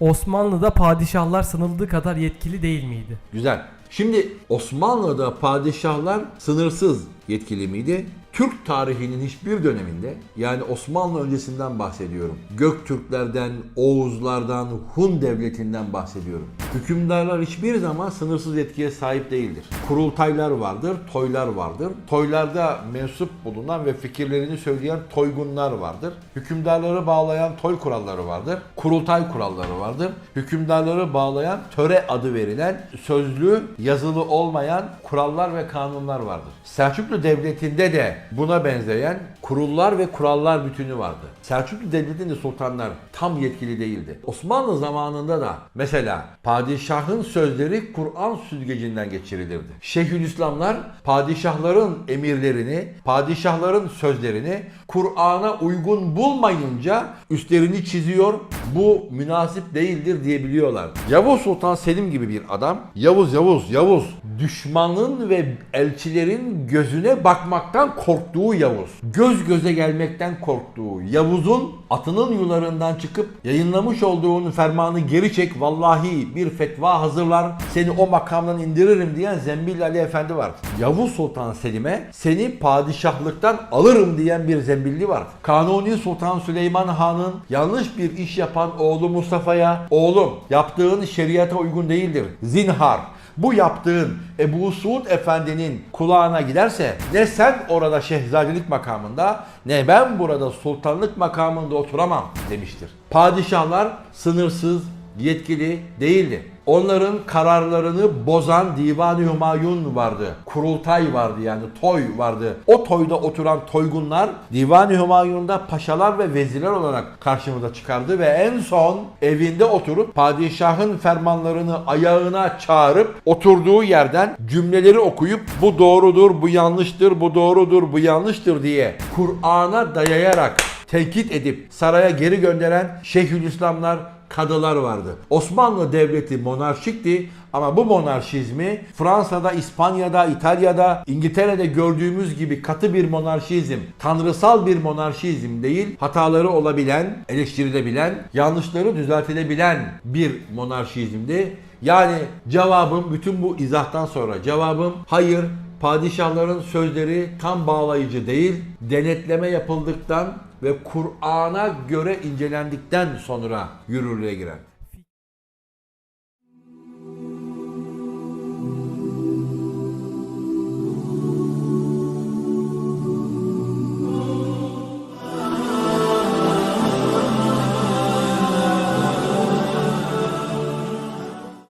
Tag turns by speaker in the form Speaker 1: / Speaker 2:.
Speaker 1: Osmanlı'da padişahlar sınırlı kadar yetkili değil miydi?
Speaker 2: Güzel. Şimdi Osmanlı'da padişahlar sınırsız yetkili miydi? Türk tarihinin hiçbir döneminde yani Osmanlı öncesinden bahsediyorum. Göktürklerden, Oğuzlardan, Hun devletinden bahsediyorum. Hükümdarlar hiçbir zaman sınırsız yetkiye sahip değildir. Kurultaylar vardır, toylar vardır. Toylarda mensup bulunan ve fikirlerini söyleyen toygunlar vardır. Hükümdarları bağlayan toy kuralları vardır. Kurultay kuralları vardır. Hükümdarları bağlayan töre adı verilen sözlü, yazılı olmayan kurallar ve kanunlar vardır. Selçuklu Devleti'nde de buna benzeyen kurullar ve kurallar bütünü vardı. Selçuklu Devleti'nde sultanlar tam yetkili değildi. Osmanlı zamanında da mesela padişahın sözleri Kur'an süzgecinden geçirilirdi. Şeyhülislamlar padişahların emirlerini, padişahların sözlerini Kur'an'a uygun bulmayınca üstlerini çiziyor. Bu münasip değildir diyebiliyorlar. Yavuz Sultan Selim gibi bir adam, Yavuz Yavuz Yavuz düşmanın ve elçilerin gözüne bakmaktan korktuğu Yavuz. Göz göze gelmekten korktuğu Yavuz'un atının yularından çıkıp yayınlamış olduğun fermanı geri çek vallahi bir fetva hazırlar seni o makamdan indiririm diyen Zembil Ali Efendi var. Yavuz Sultan Selim'e seni padişahlıktan alırım diyen bir zembilli var. Kanuni Sultan Süleyman Han'ın yanlış bir iş yapan oğlu Mustafa'ya oğlum yaptığın şeriata uygun değildir. Zinhar bu yaptığın Ebu Suud Efendi'nin kulağına giderse ne sen orada şehzadelik makamında ne ben burada sultanlık makamında oturamam demiştir. Padişahlar sınırsız, yetkili değildi. Onların kararlarını bozan Divan-ı Hümayun vardı. Kurultay vardı yani toy vardı. O toyda oturan toygunlar Divan-ı Hümayun'da paşalar ve vezirler olarak karşımıza çıkardı ve en son evinde oturup padişahın fermanlarını ayağına çağırıp oturduğu yerden cümleleri okuyup bu doğrudur, bu yanlıştır, bu doğrudur, bu yanlıştır diye Kur'an'a dayayarak tenkit edip saraya geri gönderen Şeyhülislamlar, kadılar vardı. Osmanlı Devleti monarşikti ama bu monarşizmi Fransa'da, İspanya'da, İtalya'da, İngiltere'de gördüğümüz gibi katı bir monarşizm, tanrısal bir monarşizm değil, hataları olabilen, eleştirilebilen, yanlışları düzeltilebilen bir monarşizmdi. Yani cevabım bütün bu izahtan sonra cevabım hayır padişahların sözleri tam bağlayıcı değil, denetleme yapıldıktan ve Kur'an'a göre incelendikten sonra yürürlüğe girer.